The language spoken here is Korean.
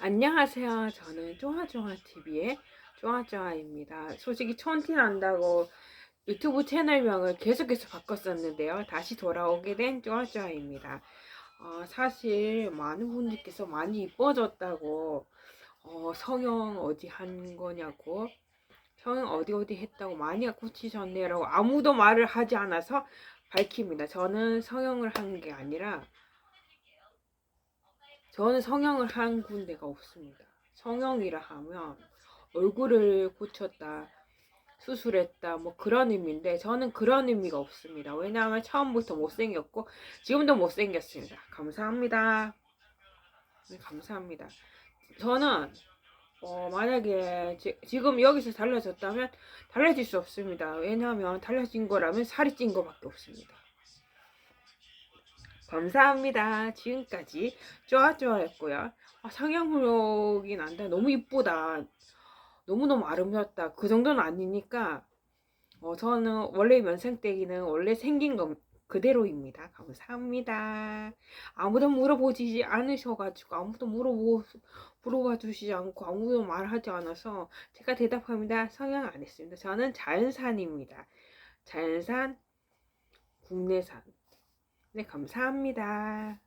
안녕하세요. 저는 쪼아쪼아TV의 쪼아쪼아입니다. 솔직히 촌티 난다고 유튜브 채널명을 계속해서 바꿨었는데요. 다시 돌아오게 된 쪼아쪼아입니다. 어, 사실 많은 분들께서 많이 이뻐졌다고 어, 성형 어디 한 거냐고 성형 어디 어디 했다고 많이 고치셨네라고 아무도 말을 하지 않아서 밝힙니다. 저는 성형을 한 게 아니라 저는 성형을 한 군데가 없습니다. 성형이라 하면 얼굴을 고쳤다, 수술했다, 뭐 그런 의미인데 저는 그런 의미가 없습니다. 왜냐하면 처음부터 못생겼고 지금도 못생겼습니다. 감사합니다. 네, 감사합니다. 저는 어, 만약에 지, 지금 여기서 달라졌다면 달라질 수 없습니다. 왜냐하면 달라진 거라면 살이 찐 거밖에 없습니다. 감사합니다. 지금까지 좋아좋아했고요. 아, 상향후력이 난다. 너무 이쁘다. 너무너무 아름답다. 그 정도는 아니니까 어, 저는 원래 면생떼기는 원래 생긴 것 그대로입니다. 감사합니다. 아무도 물어보지 않으셔가지고 아무도 물어보 물어봐 주시지 않고 아무도 말하지 않아서 제가 대답합니다. 성형 안 했습니다. 저는 자연산입니다. 자연산 국내산. 네, 감사합니다.